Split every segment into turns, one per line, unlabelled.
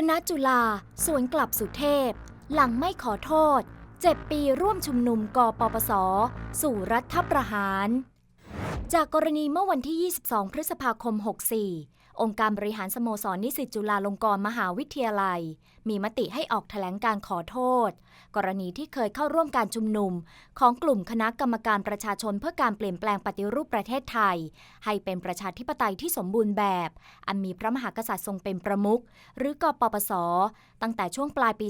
คณะจุฬาสวนกลับสุเทพ หลังไม่ขอโทษ เจ็ดปีร่วมชุมนุมกปปส สู่รัฐประหาร จากกรณีเมื่อวันที่ 22 พฤษภาคม 64 องค์การบริหารสโมสรนิสิตจุฬาลงกรณ์มหาวิทยาลัย มีมติให้ออกแถลงการขอโทษ กรณีที่เคยเข้าร่วมการชุมนุม ของกลุ่มคณะกรรมการประชาชนเพื่อการเปลี่ยนแปลงปฏิรูปประเทศไทย ให้เป็นประชาธิปไตยที่สมบูรณ์แบบ อันมีพระมหากษัตริย์ทรงเป็นประมุขหรือกปปส ตั้งแต่ช่วงปลายปี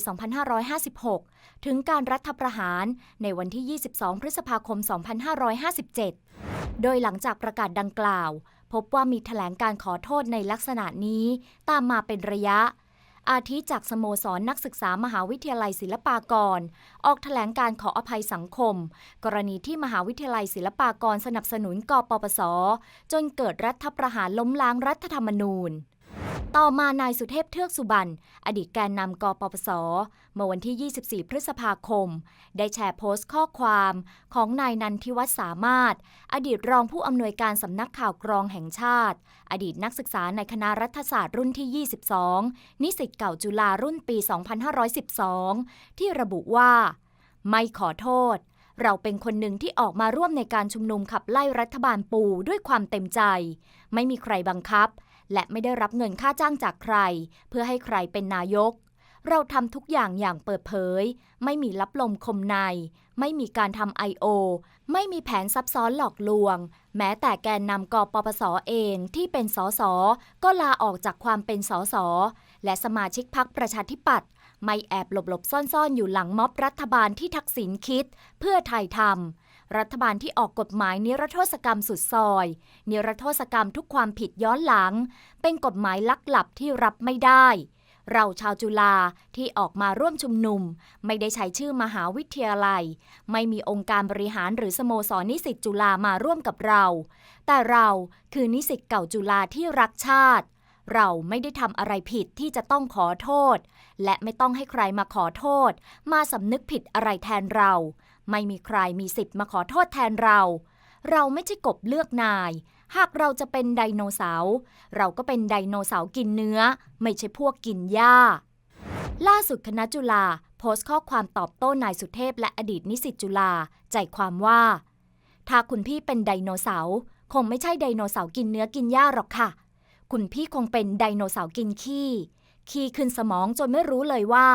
2556 ถึงการรัฐประหารในวันที่ 22 พฤษภาคม 2557 โดยหลังจากประกาศดังกล่าว พบว่ามีแถลงการขอโทษในลักษณะนี้ตามมาเป็นระยะ อาทิจากสโมสรนักศึกษามหาวิทยาลัยศิลปากร ออกแถลงการขออภัยสังคม กรณีที่มหาวิทยาลัยศิลปากรสนับสนุนกปปส จนเกิดรัฐประหารล้มล้างรัฐธรรมนูญ ต่อมานายสุเทพเทือกสุบรรณอดีตแกนนำกปปส เมื่อวันที่ 24 พฤษภาคม ได้แชร์โพสต์ข้อความของนายนันทิวัฒน์สามารถ อดีตรองผู้อำนวยการสำนักข่าวกรองแห่งชาติ อดีตนักศึกษาในคณะรัฐศาสตร์รุ่นที่ 22 นิสิตเก่าจุฬารุ่นปี 2512 ที่ระบุว่า ไม่ขอโทษ เราเป็นคนหนึ่งที่ออกมาร่วมในการชุมนุมขับไล่รัฐบาลปูด้วยความเต็มใจ ไม่มีใครบังคับ และไม่ได้รับเงินค่าจ้างจากใคร เพื่อให้ใครเป็นนายก เราทำทุกอย่างอย่างเปิดเผย ไม่มีลับลมคมใน ไม่มีการทำ I.O. ไม่มีแผนซับซ้อนหลอกลวง แม้แต่แกนนำกปปสเองที่เป็นสสก็ลาออกจากความเป็นสสและสมาชิกพักประชาธิปัตย์ไม่แอบหลบหลบๆซ่อนๆ อยู่หลังม็อบรัฐบาลที่ทักษิณคิด เพื่อไทยทำ รัฐบาลที่ออกกฎหมายนิรโทษกรรมสุดซอย นิรโทษกรรมทุกความผิดย้อนหลัง เป็นกฎหมายลักหลับที่รับไม่ได้ เราชาวจุฬาที่ออกมาร่วมชุมนุม ไม่ได้ใช้ชื่อมหาวิทยาลัย ไม่มีองค์การบริหารหรือสโมสรนิสิตจุฬามาร่วมกับเรา แต่เราคือนิสิตเก่าจุฬาที่รักชาติเราไม่ได้ทำอะไรผิดที่จะต้องขอโทษ และไม่ต้องให้ใครมาขอโทษ มาสำนึกผิดอะไรแทนเรา ไม่มีใครมีสิทธิ์มาขอโทษแทนเรา เราไม่ใช่กบเลือกนาย หากเราจะเป็นไดโนเสาร์เราก็เป็นไดโนเสาร์กินเนื้อ ไม่ใช่พวกกินหญ้า ล่าสุดคณะจุฬาโพสต์ข้อความตอบโต้นายสุเทพและอดีตนิสิตจุฬาใจความว่า ถ้าคุณพี่เป็นไดโนเสาร์คงไม่ใช่ไดโนเสาร์กินเนื้อกินหญ้าหรอกค่ะ คุณพี่คงเป็นไดโนเสาร์กินขี้ขี้ขึ้นสมองจนไม่รู้เลยว่า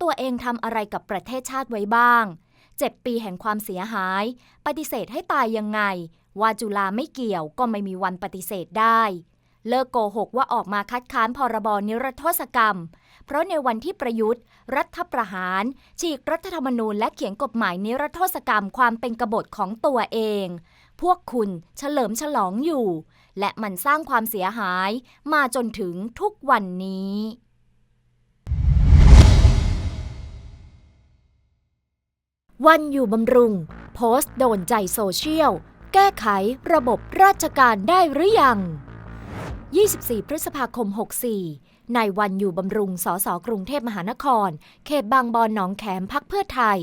ตัวเองทำอะไรกับประเทศชาติไว้บ้าง เจ็ดปีแห่งความเสียหาย ปฏิเสธให้ตายยังไง ว่าจุฬาไม่เกี่ยวก็ไม่มีวันปฏิเสธได้ เลิกโกหกว่าออกมาคัดค้านพรบนิรโทษกรรม เพราะในวันที่ประยุทธ์ รัฐประหาร ฉีกรัฐธรรมนูญและเขียนกฎหมายนิรโทษกรรมความเป็นกบฏของตัวเอง พวกคุณเฉลิมฉลองอยู่ และมันสร้างความเสียหายมาจนถึงทุกวันนี้ วันอยู่บำรุง โพสต์โดนใจโซเชียล แก้ไขระบบราชการได้หรือยัง 24 พฤษภาคม 64นายวันอยู่บำรุง สสกรุงเทพมหานคร เขตบางบอนหนองแขมพักเพื่อไทย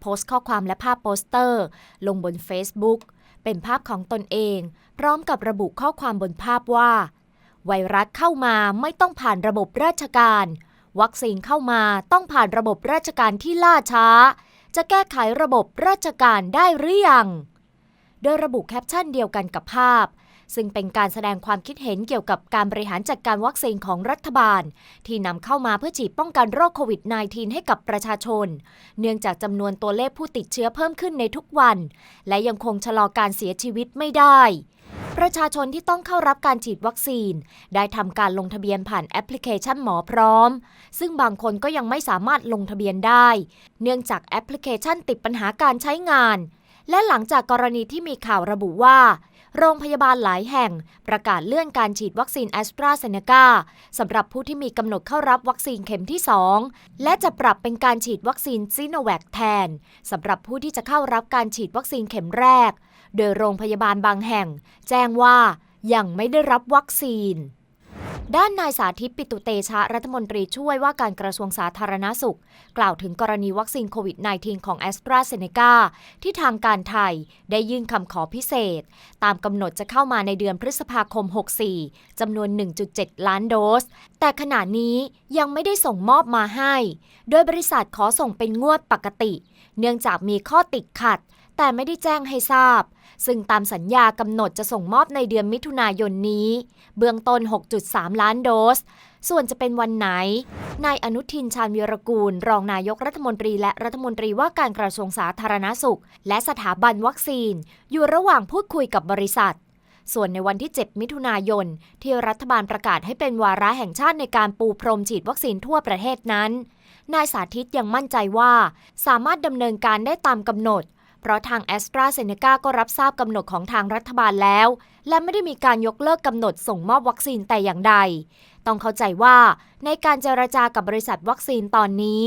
โพสต์ข้อความและภาพโปสเตอร์ ลงบน Facebook เป็นภาพของตนเอง พร้อมกับระบุข้อความบนภาพว่า ไวรัสเข้ามาไม่ต้องผ่านระบบราชการ วัคซีนเข้ามาต้องผ่านระบบราชการที่ล่าช้า จะแก้ไขระบบราชการได้หรือยัง โดยระบุแคปชั่นเดียวกันกับภาพ ซึ่งเป็นการแสดงความคิดเห็นเกี่ยวกับการบริหารจัดการวัคซีนของรัฐบาล ที่นำเข้ามาเพื่อฉีดป้องกันโรคโควิด -19 ให้กับประชาชน เนื่องจากจำนวนตัวเลขผู้ติดเชื้อเพิ่มขึ้นในทุกวัน และยังคงชะลอการเสียชีวิตไม่ได้ ประชาชนที่ต้องเข้ารับการฉีดวัคซีน ได้ทำการลงทะเบียนผ่านแอปพลิเคชันหมอพร้อม ซึ่งบางคนก็ยังไม่สามารถลงทะเบียนได้ เนื่องจากแอปพลิเคชันติดปัญหาการใช้งาน และหลังจากกรณีที่มีข่าวระบุว่า โรงพยาบาลหลายแห่ง ประกาศเลื่อนการฉีดวัคซีนแอสตราเซเนกาสำหรับผู้ที่มีกำหนดเข้ารับวัคซีนเข็มที่ 2 และจะปรับเป็นการฉีดวัคซีนซีโนแวคแทนสำหรับผู้ที่จะเข้ารับการฉีดวัคซีนเข็มแรก โดยโรงพยาบาลบางแห่ง แจ้งว่ายังไม่ได้รับวัคซีน ด้านนายสาธิตปิตุเตชะรัฐมนตรีช่วยว่าการกระทรวงสาธารณสุข กล่าวถึงกรณีวัคซีนโควิด -19 ของแอสตราเซเนกาที่ทางการไทยได้ยื่นคำขอพิเศษ ตามกำหนดจะเข้ามาในเดือนพฤษภาคม 64 จำนวน 1.7 ล้านโดส แต่ขณะนี้ยังไม่ได้ส่งมอบมาให้ โดยบริษัทขอส่งเป็นงวดปกติ เนื่องจากมีข้อติดขัด แต่ไม่ได้แจ้งให้ทราบ ซึ่งตามสัญญากำหนดจะส่งมอบในเดือนมิถุนายนนี้ เบื้องต้น 6.3 ล้านโดส ส่วนจะเป็นวันไหน นายอนุทินชาญวีรกูล รองนายกรัฐมนตรีและรัฐมนตรีว่าการกระทรวงสาธารณสุข และสถาบันวัคซีน อยู่ระหว่างพูดคุยกับบริษัทส่วนในวันที่ 7 มิถุนายน ที่รัฐบาลประกาศให้เป็นวาระแห่งชาติในการปูพรมฉีดวัคซีนทั่วประเทศนั้น นายสาธิตยังมั่นใจว่า สามารถดำเนินการได้ตามกำหนด เพราะทางแอสตราเซเนกาก็รับทราบกำหนดของทางรัฐบาลแล้ว และไม่ได้มีการยกเลิกกำหนดส่งมอบวัคซีนแต่อย่างใด ต้องเข้าใจว่าในการเจรจากับบริษัทวัคซีนตอนนี้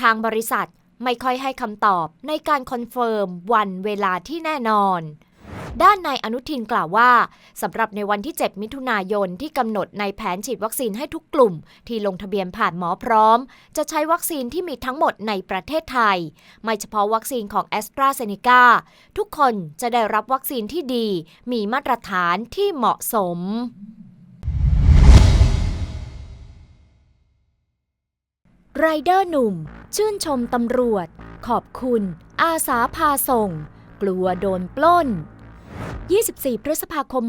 ทางบริษัทไม่ค่อยให้คำตอบในการคอนเฟิร์มวันเวลาที่แน่นอน ด้านนายอนุทินกล่าวว่าสำหรับในวันที่ 7 มิถุนายนที่กำหนดในแผนฉีดวัคซีนให้ทุกกลุ่ม ที่ลงทะเบียนผ่านหมอพร้อม จะใช้วัคซีนที่มีทั้งหมดในประเทศไทย ไม่เฉพาะวัคซีนของแอสตราเซเนกาทุกคนจะได้รับวัคซีนที่ดี มีมาตรฐานที่เหมาะสมไรเดอร์หนุ่ม ชื่นชมตำรวจ ขอบคุณ อาสาพาส่ง กลัวโดนปล้น 24 พฤษภาคม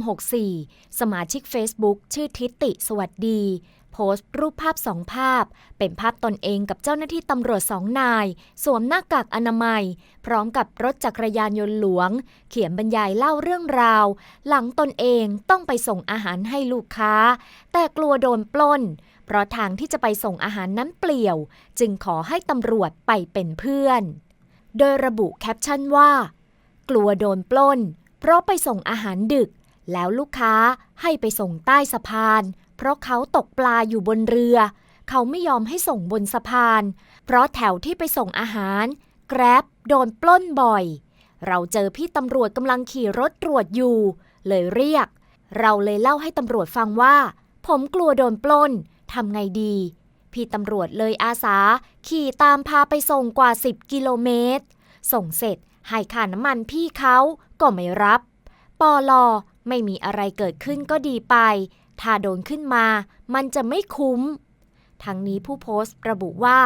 64 สมาชิก Facebook ชื่อทิติสวัสดี โพสต์รูปภาพสองภาพ เป็นภาพตนเองกับเจ้าหน้าที่ตำรวจสองนาย สวมหน้ากากอนามัย พร้อมกับรถจักรยานยนต์หลวง เขียนบรรยายเล่าเรื่องราว หลังตนเองต้องไปส่งอาหารให้ลูกค้า แต่กลัวโดนปล้น เพราะทางที่จะไปส่งอาหารนั้นเปลี่ยว จึงขอให้ตำรวจไปเป็นเพื่อน โดยระบุแคปชั่นว่า กลัวโดนปล้น เพราะไปส่งอาหารดึก แล้วลูกค้าให้ไปส่งใต้สะพาน เพราะเขาตกปลาอยู่บนเรือ เขาไม่ยอมให้ส่งบนสะพาน เพราะแถวที่ไปส่งอาหาร แกร็บโดนปล้นบ่อย เราเจอพี่ตำรวจกำลังขี่รถตรวจอยู่ เลยเรียก เราเลยเล่าให้ตำรวจฟังว่า ผมกลัวโดนปล้นทำไงดี พี่ตำรวจเลยอาสา ขี่ตามพาไปส่งกว่า 10 กิโลเมตร ส่งเสร็จ ให้ค่าน้ำมันพี่เขาก็ไม่รับ ปอลอไม่มีอะไรเกิดขึ้นก็ดีไป ถ้าโดนขึ้นมา มันจะไม่คุ้ม ทั้งนี้ผู้โพสต์ระบุว่า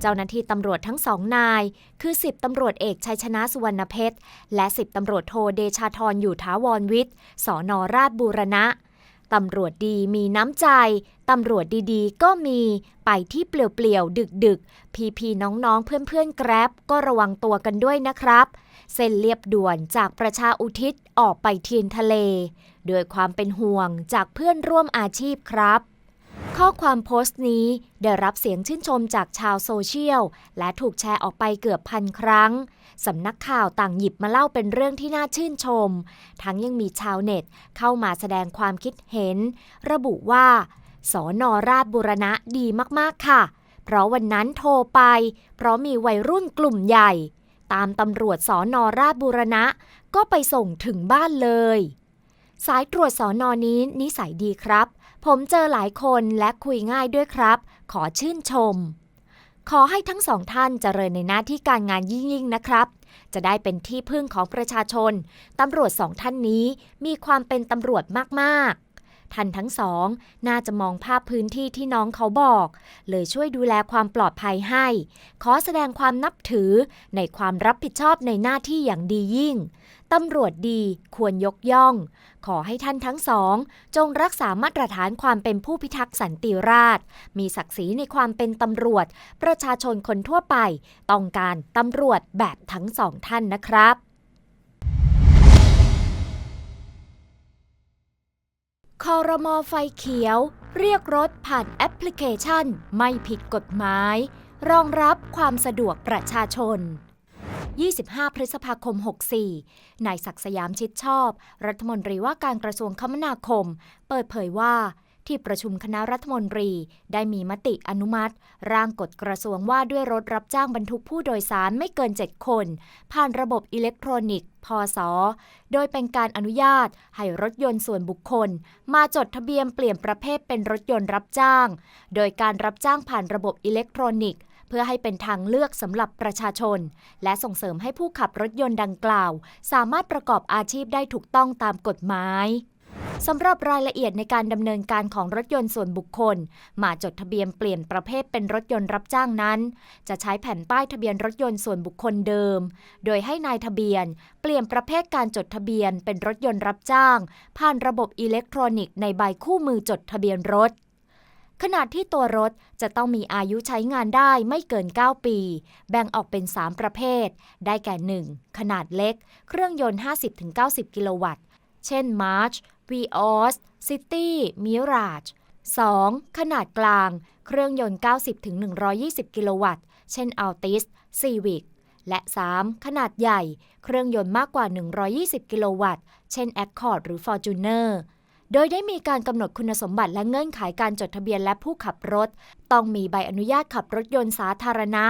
เจ้าหน้าที่ตำรวจทั้งสองนาย คือ 10ตำรวจเอกชัยชนะสุวรรณเพชร และ 10ตำรวจโทเดชาธรอยู่ท้าวรวิทย์สอนอราชบูรณะ ตำรวจดีมีน้ำใจ ตำรวจดีๆ ก็มี ไปที่เปลี่ยวๆ ดึกๆ พี่ๆ น้องๆ เพื่อนๆ แกร็บก็ระวังตัวกันด้วยนะครับ เส้นเรียบด่วนจากประชาอุทิศออกไปเทียนทะเล ด้วยความเป็นห่วงจากเพื่อนร่วมอาชีพครับ ข้อความโพสต์นี้ได้รับเสียงชื่นชมจากชาวโซเชียล และถูกแชร์ออกไปเกือบพันครั้ง สำนักข่าวต่างหยิบมาเล่าเป็นเรื่องที่น่าชื่นชม ทั้งยังมีชาวเน็ตเข้ามาแสดงความคิดเห็น ระบุว่าสอนอราชบุรณะดีมากๆค่ะ เพราะวันนั้นโทรไป เพราะมีวัยรุ่นกลุ่มใหญ่ ตามตำรวจสอนอราชบุรณะ ก็ไปส่งถึงบ้านเลย สายตรวจสอนอนี้นิสัยดีครับ ผมเจอหลายคนและคุยง่ายด้วยครับ ขอชื่นชม ขอให้ทั้งสองท่านเจริญในหน้าที่การงานยิ่งๆนะครับ จะได้เป็นที่พึ่งของประชาชน ตำรวจสองท่านนี้มีความเป็นตำรวจมากๆ ท่านทั้งสอง น่าจะมองภาพพื้นที่ที่น้องเขาบอก เลยช่วยดูแลความปลอดภัยให้ ขอแสดงความนับถือในความรับผิดชอบในหน้าที่อย่างดียิ่งตำรวจดีควรยกย่อง ขอให้ท่านทั้งสอง จงรักษามาตรฐานความเป็นผู้พิทักษ์สันติราษฎร์มีศักดิ์ศรีในความเป็นตำรวจ ประชาชนคนทั่วไป ต้องการตำรวจแบบทั้งสองท่านนะครับ คอรมอไฟเขียว เรียกรถผ่านแอปพลิเคชัน ไม่ผิดกฎหมาย รองรับความสะดวกประชาชน 25 พฤษภาคม 64 นายศักดิ์สยามชิดชอบ รัฐมนตรีว่าการกระทรวงคมนาคม เปิดเผยว่า ที่ประชุมคณะรัฐมนตรี ได้มีมติอนุมัติ ร่างกฎกระทรวงว่าด้วยรถรับจ้างบรรทุกผู้โดยสารไม่เกิน 7 คน ผ่านระบบอิเล็กทรอนิกส์พศโดยเป็นการอนุญาตให้รถยนต์ส่วนบุคคล มาจดทะเบียนเปลี่ยนประเภทเป็นรถยนต์รับจ้าง โดยการรับจ้างผ่านระบบอิเล็กทรอนิกส์เพื่อให้เป็นทางเลือกสำหรับประชาชน และส่งเสริมให้ผู้ขับรถยนต์ดังกล่าว สามารถประกอบอาชีพได้ถูกต้องตามกฎหมาย สำหรับรายละเอียดในการดำเนินการของรถยนต์ส่วนบุคคล มาจดทะเบียนเปลี่ยนประเภทเป็นรถยนต์รับจ้างนั้น จะใช้แผ่นป้ายทะเบียนรถยนต์ส่วนบุคคลเดิม โดยให้นายทะเบียน เปลี่ยนประเภทการจดทะเบียนเป็นรถยนต์รับจ้าง ผ่านระบบอิเล็กทรอนิกส์ในใบคู่มือจดทะเบียนรถขนาดที่ตัวรถจะต้องมีอายุใช้งานได้ไม่เกิน 9 ปี แบ่งออกเป็น 3 ประเภท ได้แก่ 1. ขนาดเล็ก เครื่องยนต์ 50-90 กิโลวัตต์ เช่น March Vios City Mirage 2. ขนาดกลาง เครื่องยนต์ 90-120 กิโลวัตต์ เช่น Altis Civic และ 3. ขนาดใหญ่ เครื่องยนต์มากกว่า 120 กิโลวัตต์ เช่น Accord หรือ Fortuner โดยได้มีการกำหนดคุณสมบัติและเงื่อนไขการจดทะเบียนและผู้ขับรถ ต้องมีใบอนุญาตขับรถยนต์สาธารณะ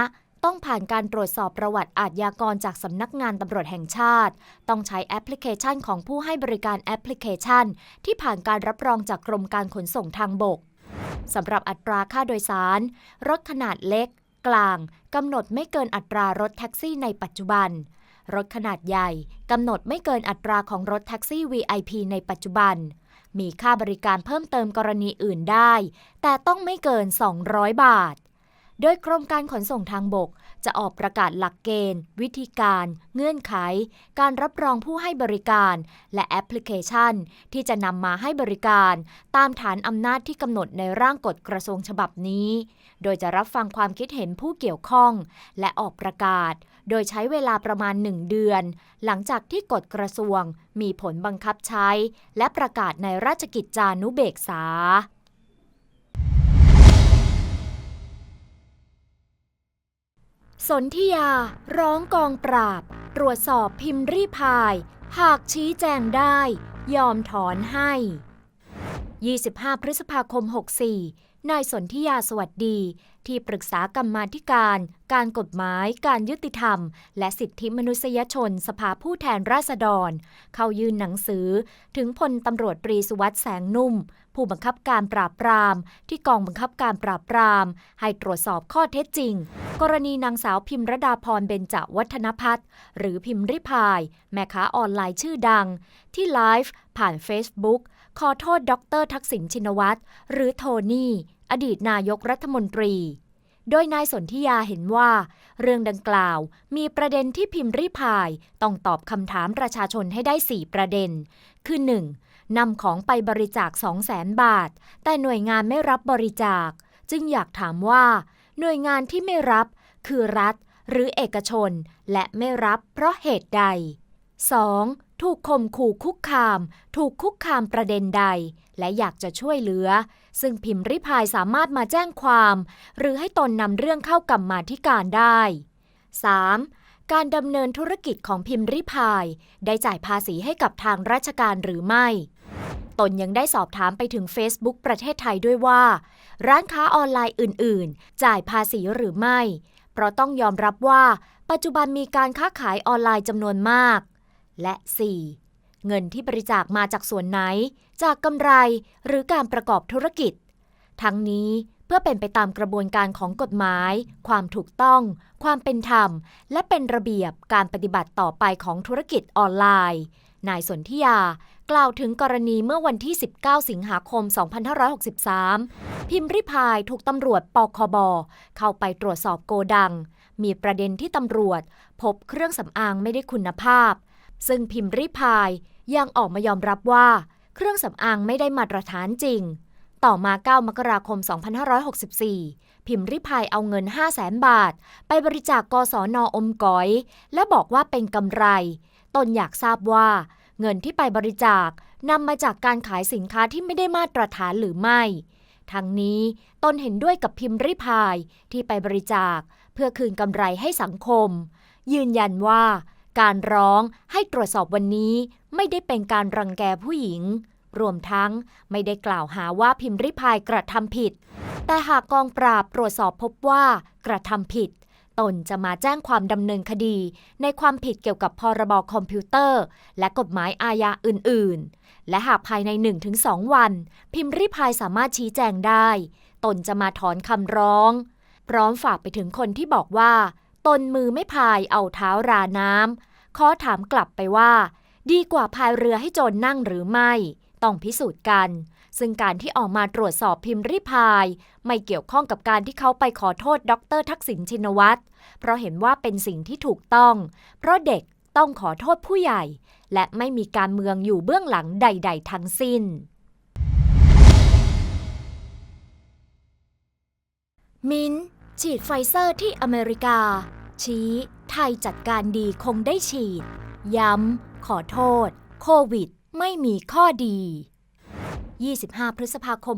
ต้องผ่านการตรวจสอบประวัติอาทยากรจากสำนักงานตำรวจแห่งชาติ ต้องใช้แอปพลิเคชันของผู้ให้บริการแอปพลิเคชัน ที่ผ่านการรับรองจากกรมการขนส่งทางบกสำหรับอัตราค่าโดยสาร รถขนาดเล็ก กลางกำหนดไม่เกินอัตรารถแท็กซี่ในปัจจุบัน รถขนาดใหญ่กำหนดไม่เกินอัตราของรถแท็กซี่ VIP ในปัจจุบัน มีค่าบริการเพิ่มเติมกรณีอื่นได้ แต่ต้องไม่เกิน 200 บาท โดยกรมการขนส่งทางบก จะออกประกาศหลักเกณฑ์ วิธีการ เงื่อนไข การรับรองผู้ให้บริการ และแอปพลิเคชัน ที่จะนำมาให้บริการ ตามฐานอำนาจที่กำหนดในร่างกฎกระทรวงฉบับนี้ โดยจะรับฟังความคิดเห็นผู้เกี่ยวข้อง และออกประกาศ โดยใช้เวลาประมาณ 1 เดือน หลังจากที่กฎกระทรวง มีผลบังคับใช้ และประกาศในราชกิจจานุเบกษา สนธิยา ร้องกองปราบ ตรวจสอบพิมพ์รีพาย หากชี้แจงได้ ยอมถอนให้ 25 พฤษภาคม 64 นายสนธิยาสวัสดี ที่ปรึกษากรรมาธิการ การกฎหมาย การยุติธรรม และสิทธิมนุษยชน สภาผู้แทนราษฎร เข้ายื่นหนังสือ ถึงพลตำรวจตรีสุวัสด์แสงนุ่ม ผู้บังคับการปราบปราม ที่กองบังคับการปราบปราม ให้ตรวจสอบข้อเท็จจริง กรณีนางสาวพิมรดาพรเบญจวัฒนพัฒน์หรือพิมริพาย แม่ค้าออนไลน์ชื่อดัง ที่ไลฟ์ผ่าน Facebook ขอโทษดรทักษิณชินวัตรหรือโทนี่ อดีตนายกรัฐมนตรี โดยนายสนธิยาเห็นว่า เรื่องดังกล่าวมีประเด็นที่พิมพ์ริพายต้องตอบคำถามประชาชนให้ได้ 4 ประเด็น คือ 1. นำของไปบริจาค 200,000 บาท แต่หน่วยงานไม่รับบริจาค จึงอยากถามว่า หน่วยงานที่ไม่รับคือรัฐหรือเอกชน และไม่รับเพราะเหตุใด 2. ถูกข่มขู่คุกคาม ถูกคุกคามประเด็นใด และอยากจะช่วยเหลือ ซึ่งพิมพ์ริพายสามารถมาแจ้งความ หรือให้ตนนำเรื่องเข้ากรรมาธิการได้ 3. การดำเนินธุรกิจของพิมพ์ริพาย ได้จ่ายภาษีให้กับทางราชการหรือไม่ ตนยังได้สอบถามไปถึง Facebook ประเทศไทยด้วยว่า ร้านค้าออนไลน์อื่น ๆ จ่ายภาษีหรือไม่ เพราะต้องยอมรับว่า ปัจจุบันมีการค้าขายออนไลน์จำนวนมาก และ 4. เงินที่บริจาคมาจากส่วนไหน จากกำไรหรือการประกอบธุรกิจ ทั้งนี้เพื่อเป็นไปตามกระบวนการของกฎหมาย ความถูกต้อง ความเป็นธรรม และเป็นระเบียบการปฏิบัติต่อไปของธุรกิจออนไลน์ นายสนธิยา กล่าวถึงกรณีเมื่อวันที่ 19 สิงหาคม 2563 พิมพ์ริพายถูกตำรวจปคบ เข้าไปตรวจสอบโกดัง มีประเด็นที่ตำรวจ พบเครื่องสำอางไม่ได้คุณภาพ ซึ่งพิมพ์ริพายยังออกมายอมรับว่า เครื่องสำอางไม่ได้มาตรฐานจริง ต่อมา 9 มกราคม 2564 พิมพ์ริพายเอาเงิน 5 0 0แสนบาท ไปบริจาคกศนอมก๋อย และบอกว่าเป็นกำไร ตนอยากทราบว่า เงินที่ไปบริจาคนำมาจากการขายสินค้าที่ไม่ได้มาตรฐานหรือไม่ ทั้งนี้ตนเห็นด้วยกับพิมพ์ริพายที่ไปบริจาค เพื่อคืนกำไรให้สังคม ยืนยันว่า การร้องให้ตรวจสอบวันนี้ไม่ได้เป็นการรังแกผู้หญิง รวมทั้งไม่ได้กล่าวหาว่าพิมพ์ริพายกระทำผิด แต่หากกองปราบตรวจสอบพบว่ากระทำผิด ตนจะมาแจ้งความดำเนินคดี ในความผิดเกี่ยวกับพรบคอมพิวเตอร์ และกฎหมายอาญาอื่น ๆ และหากภายใน 1-2 วัน พิมพ์ริพายสามารถชี้แจงได้ ตนจะมาถอนคำร้อง พร้อมฝากไปถึงคนที่บอกว่า ตนมือไม่พายเอาเท้าราน้ำขอถามกลับไปว่า ดีกว่าพายเรือให้จนนั่งหรือไม่ ต้องพิสูจน์กัน ซึ่งการที่ออกมาตรวจสอบพิมพ์ริพาย ไม่เกี่ยวข้องกับการที่เขาไปขอโทษดรทักษิณชินวัตร เพราะเห็นว่าเป็นสิ่งที่ถูกต้อง เพราะเด็กต้องขอโทษผู้ใหญ่ และไม่มีการเมืองอยู่เบื้องหลังใด ๆ ทั้งสิ้นมินฉีดไฟเซอร์ที่อเมริกา ชี้ ไทยจัดการดีคงได้ฉีด ย้ำ ขอโทษ โควิด ไม่มีข้อดี 25 พฤษภาคม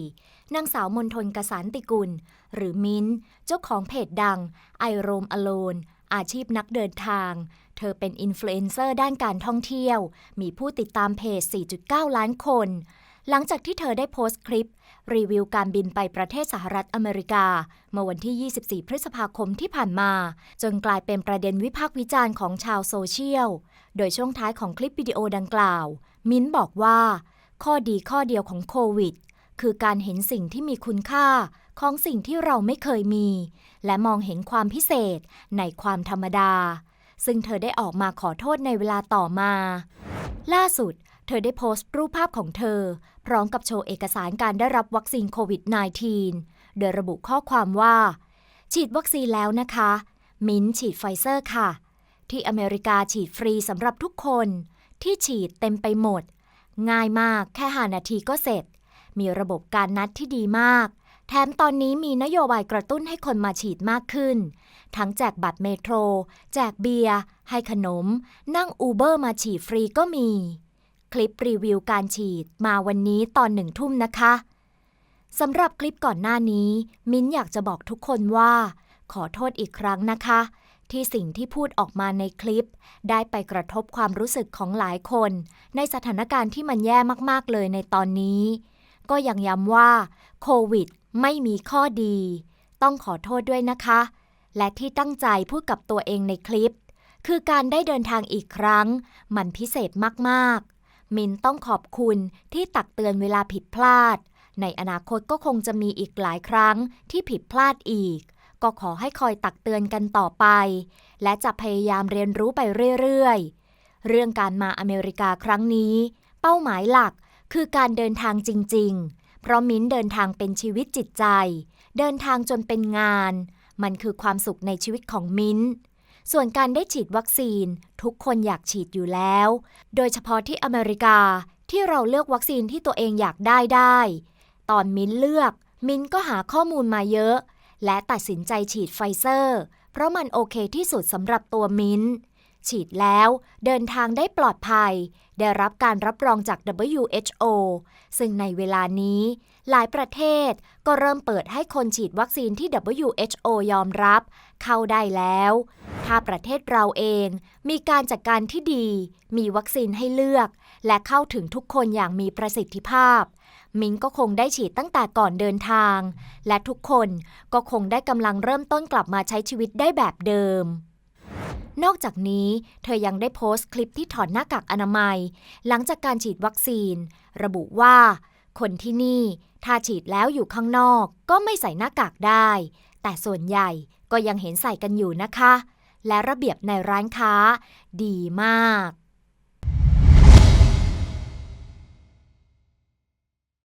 64 นางสาวมนทนกสารติกุล หรือมิ้นท์เจ้าของเพจดังไอโรมอโลนอาชีพนักเดินทาง เธอเป็นอินฟลูเอนเซอร์ด้านการท่องเที่ยว มีผู้ติดตามเพจ 4.9 ล้านคน หลังจากที่เธอได้โพสต์คลิป รีวิวการบินไปประเทศสหรัฐอเมริกา เมื่อวันที่ 24 พฤษภาคมที่ผ่านมา จนกลายเป็นประเด็นวิพากษ์วิจารณ์ของชาวโซเชียล โดยช่วงท้ายของคลิปวิดีโอดังกล่าว มิ้นท์บอกว่า ข้อดีข้อเดียวของโควิด คือการเห็นสิ่งที่มีคุณค่าของสิ่งที่เราไม่เคยมี และมองเห็นความพิเศษในความธรรมดา ซึ่งเธอได้ออกมาขอโทษในเวลาต่อมา ล่าสุด เธอได้โพสต์รูปภาพของเธอ พร้อมกับโชว์เอกสารการได้รับวัคซีนโควิด -19 โดยระบุข้อความว่า ฉีดวัคซีนแล้วนะคะ มิ้นฉีดไฟเซอร์ค่ะ ที่อเมริกาฉีดฟรีสำหรับทุกคน ที่ฉีดเต็มไปหมด ง่ายมากแค่หานาทีก็เสร็จ มีระบบการนัดที่ดีมาก แถมตอนนี้มีนโยบายกระตุ้นให้คนมาฉีดมากขึ้น ทั้งแจกบัตรเมโทร แจกเบียร์ ให้ขนม นั่งอูเบอร์มาฉีดฟรีก็มี คลิปรีวิวการฉีดมาวันนี้ตอนหนึ่งทุ่มนะคะสำหรับคลิปก่อนหน้านี้ มิ้นอยากจะบอกทุกคนว่า ขอโทษอีกครั้งนะคะ ที่สิ่งที่พูดออกมาในคลิป ได้ไปกระทบความรู้สึกของหลายคน ในสถานการณ์ที่มันแย่มากๆเลยในตอนนี้ ก็ยังย้ำว่าโควิดไม่มีข้อดี ต้องขอโทษด้วยนะคะ และที่ตั้งใจพูดกับตัวเองในคลิป คือการได้เดินทางอีกครั้ง มันพิเศษมากๆ มินต้องขอบคุณที่ตักเตือนเวลาผิดพลาด ในอนาคตก็คงจะมีอีกหลายครั้งที่ผิดพลาดอีก ก็ขอให้คอยตักเตือนกันต่อไป และจะพยายามเรียนรู้ไปเรื่อยๆ เรื่องการมาอเมริกาครั้งนี้ เป้าหมายหลักคือการเดินทางจริง ๆ เพราะมิ้นเดินทางเป็นชีวิตจิตใจ เดินทางจนเป็นงาน มันคือความสุขในชีวิตของมิ้นส่วนการได้ฉีดวัคซีน ทุกคนอยากฉีดอยู่แล้ว โดยเฉพาะที่อเมริกาที่เราเลือกวัคซีนที่ตัวเองอยากได้ได้ ตอนมิ้นเลือก มิ้นก็หาข้อมูลมาเยอะ และตัดสินใจฉีดไฟเซอร์ เพราะมันโอเคที่สุดสำหรับตัวมิ้น ฉีดแล้วเดินทางได้ปลอดภัย ได้รับการรับรองจาก WHO ซึ่งในเวลานี้ หลายประเทศก็เริ่มเปิดให้คนฉีดวัคซีนที่ WHO ยอมรับ เข้าได้แล้ว ถ้าประเทศเราเองมีการจัดการที่ดี มีวัคซีนให้เลือก และเข้าถึงทุกคนอย่างมีประสิทธิภาพ มิงก็คงได้ฉีดตั้งแต่ก่อนเดินทาง และทุกคนก็คงได้กำลังเริ่มต้นกลับมาใช้ชีวิตได้แบบเดิม นอกจากนี้เธอยังได้โพสต์คลิปที่ถอดหน้ากากอนามัย หลังจากการฉีดวัคซีน ระบุว่า คนที่นี่ถ้าฉีดแล้วอยู่ข้างนอก ก็ไม่ใส่หน้ากากได้ แต่ส่วนใหญ่ก็ยังเห็นใส่กันอยู่นะคะ และระเบียบในร้านค้า ดีมาก